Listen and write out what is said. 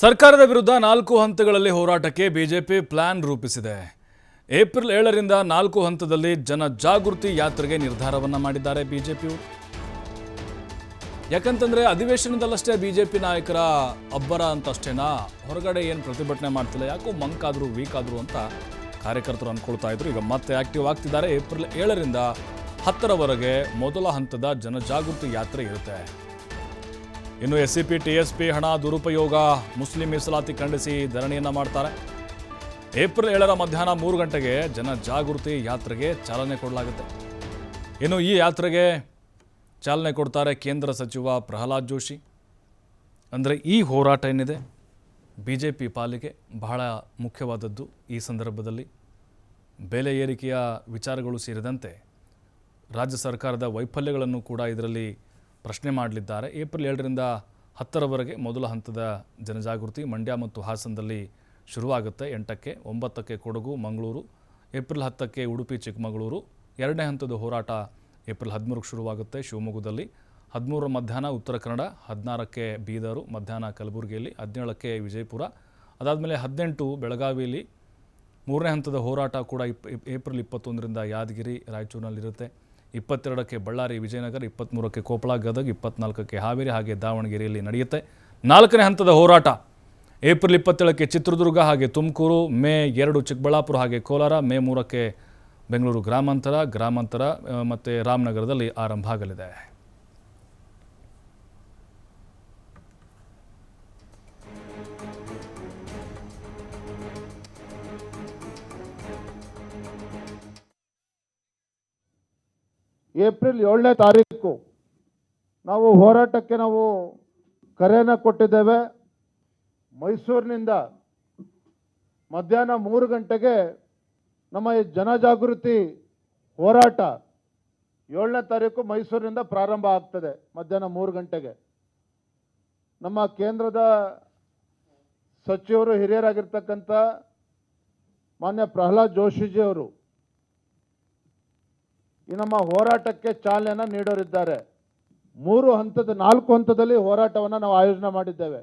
ಸರ್ಕಾರದ ವಿರುದ್ಧ ನಾಲ್ಕು ಹಂತಗಳಲ್ಲಿ ಹೋರಾಟಕ್ಕೆ ಬಿಜೆಪಿ ಪ್ಲಾನ್ ರೂಪಿಸಿದೆ. ಏಪ್ರಿಲ್ ಏಳರಿಂದ ನಾಲ್ಕು ಹಂತದಲ್ಲಿ ಜನ ಜಾಗೃತಿ ಯಾತ್ರೆಗೆ ನಿರ್ಧಾರವನ್ನ ಮಾಡಿದ್ದಾರೆ ಬಿಜೆಪಿಯು. ಯಾಕಂತಂದರೆ ಅಧಿವೇಶನದಲ್ಲಷ್ಟೇ ಬಿಜೆಪಿ ನಾಯಕರ ಅಬ್ಬರ ಅಂತ ಅಷ್ಟೇನಾ ಹೊರಗಡೆ ಏನು ಪ್ರತಿಭಟನೆ ಮಾಡ್ತಿಲ್ಲ, ಯಾಕೋ ಮಂಕ್ ವೀಕ್ ಆದರೂ ಅಂತ ಕಾರ್ಯಕರ್ತರು ಅಂದ್ಕೊಳ್ತಾ ಇದ್ರು. ಈಗ ಮತ್ತೆ ಆಕ್ಟಿವ್ ಆಗ್ತಿದ್ದಾರೆ. ಏಪ್ರಿಲ್ ಏಳರಿಂದ ಹತ್ತರವರೆಗೆ ಮೊದಲ ಹಂತದ ಜನಜಾಗೃತಿ ಯಾತ್ರೆ ಇರುತ್ತೆ. ಇನ್ನು S C P T S P ಹಣ ದುರುಪಯೋಗ, ಮುಸ್ಲಿಂ ಮೀಸಲಾತಿ ಖಂಡಿಸಿ ಧರಣಿಯನ್ನ ಮಾಡ್ತಾರೆ. ಏಪ್ರಿಲ್ ಏಳರ ಮಧ್ಯಾಹ್ನ ಮೂರು ಗಂಟೆಗೆ ಜನ ಜಾಗೃತಿ ಯಾತ್ರೆಗೆ ಚಾಲನೆ ಕೊಡಲಾಗುತ್ತೆ. ಇನ್ನು ಈ ಯಾತ್ರೆಗೆ ಚಾಲನೆ ಕೊಡ್ತಾರೆ ಕೇಂದ್ರ ಸಚಿವ ಪ್ರಹ್ಲಾದ್ ಜೋಶಿ. ಅಂದರೆ ಈ ಹೋರಾಟ ಏನಿದೆ? ಬಿ ಜೆ ಪಿ ಪಾಲಿಗೆ ಬಹಳ ಮುಖ್ಯವಾದದ್ದು ಈ ಸಂದರ್ಭದಲ್ಲಿ. ಬೆಲೆ ಏರಿಕೆಯ ವಿಚಾರಗಳು ಸೇರಿದಂತೆ ರಾಜ್ಯ ಸರ್ಕಾರದ ವೈಫಲ್ಯಗಳನ್ನು ಕೂಡ ಇದರಲ್ಲಿ ಪ್ರಶ್ನೆ ಮಾಡಲಿದ್ದಾರೆ. ಏಪ್ರಿಲ್ ಏಳರಿಂದ ಹತ್ತರವರೆಗೆ ಮೊದಲ ಹಂತದ ಜನಜಾಗೃತಿ ಮಂಡ್ಯ ಮತ್ತು ಹಾಸನದಲ್ಲಿ ಶುರುವಾಗುತ್ತೆ. ಎಂಟಕ್ಕೆ ಒಂಬತ್ತಕ್ಕೆ ಕೊಡಗು, ಮಂಗಳೂರು, ಏಪ್ರಿಲ್ ಹತ್ತಕ್ಕೆ ಉಡುಪಿ, ಚಿಕ್ಕಮಗಳೂರು. ಎರಡನೇ ಹಂತದ ಹೋರಾಟ ಏಪ್ರಿಲ್ ಹದಿಮೂರಕ್ಕೆ ಶುರುವಾಗುತ್ತೆ. ಶಿವಮೊಗ್ಗದಲ್ಲಿ ಹದಿಮೂರರ ಮಧ್ಯಾಹ್ನ ಉತ್ತರ ಕನ್ನಡ, ಹದಿನಾರಕ್ಕೆ ಬೀದರು, ಮಧ್ಯಾಹ್ನ ಕಲಬುರಗಿಯಲ್ಲಿ ಹದಿನೇಳಕ್ಕೆ ವಿಜಯಪುರ. ಅದಾದಮೇಲೆ ಹದಿನೆಂಟು ಬೆಳಗಾವಿಯಲ್ಲಿ ಮೂರನೇ ಹಂತದ ಹೋರಾಟ ಕೂಡ ಇಪ್ ಇಪ್- ಏಪ್ರಿಲ್ ಇಪ್ಪತ್ತೊಂದರಿಂದ ಯಾದಗಿರಿ, ರಾಯಚೂರಿನಲ್ಲಿರುತ್ತೆ. ಇಪ್ಪತ್ತೆರಡಕ್ಕೆ ಬಳ್ಳಾರಿ ವಿಜಯನಗರ ಇಪ್ಪತ್ತ್ಮೂರಕ್ಕೆ ಕೊಪ್ಪಳ ಗದಗ ಇಪ್ಪತ್ನಾಲ್ಕಕ್ಕೆ ಹಾವೇರಿ ಹಾಗೆ ದಾವಣಗೆರೆಯಲ್ಲಿ ನಡೆಯುತ್ತೆ. ನಾಲ್ಕನೇ ಹಂತದ ಹೋರಾಟ. ಏಪ್ರಿಲ್ ಇಪ್ಪತ್ತೇಳಕ್ಕೆ ಚಿತ್ರದುರ್ಗ ಹಾಗೆ ತುಮಕೂರು, ಮೇ ಎರಡು ಚಿಕ್ಕಬಳ್ಳಾಪುರ ಹಾಗೆ ಕೋಲಾರ, ಮೇ ಮೂರಕ್ಕೆ ಬೆಂಗಳೂರು ಗ್ರಾಮಾಂತರ ಗ್ರಾಮಾಂತರ ಮತ್ತು ರಾಮನಗರದಲ್ಲಿ ಆರಂಭ ಆಗಲಿದೆ. ಏಪ್ರಿಲ್ ಏಳನೇ ತಾರೀಕು ನಾವು ಹೋರಾಟಕ್ಕೆ ನಾವು ಕರೆಯನ್ನು ಕೊಟ್ಟಿದ್ದೇವೆ. ಮೈಸೂರಿನಿಂದ ಮಧ್ಯಾಹ್ನ ಮೂರು ಗಂಟೆಗೆ ನಮ್ಮ ಈ ಜನಜಾಗೃತಿ ಹೋರಾಟ ಏಳನೇ ತಾರೀಕು ಮೈಸೂರಿನಿಂದ ಪ್ರಾರಂಭ ಆಗ್ತದೆ ಮಧ್ಯಾಹ್ನ ಮೂರು ಗಂಟೆಗೆ. ನಮ್ಮ ಕೇಂದ್ರದ ಸಚಿವರು ಹಿರಿಯರಾಗಿರ್ತಕ್ಕಂಥ ಮಾನ್ಯ ಪ್ರಹ್ಲಾದ್ ಜೋಶಿಜಿ ಅವರು ಈ ನಮ್ಮ ಹೋರಾಟಕ್ಕೆ ಚಾಲನೆ ನೀಡೋರಿದ್ದಾರೆ. ಮೂರು ಹಂತದ ನಾಲ್ಕು ಹಂತದಲ್ಲಿ ಹೋರಾಟವನ್ನು ನಾವು ಆಯೋಜನೆ ಮಾಡಿದ್ದೇವೆ.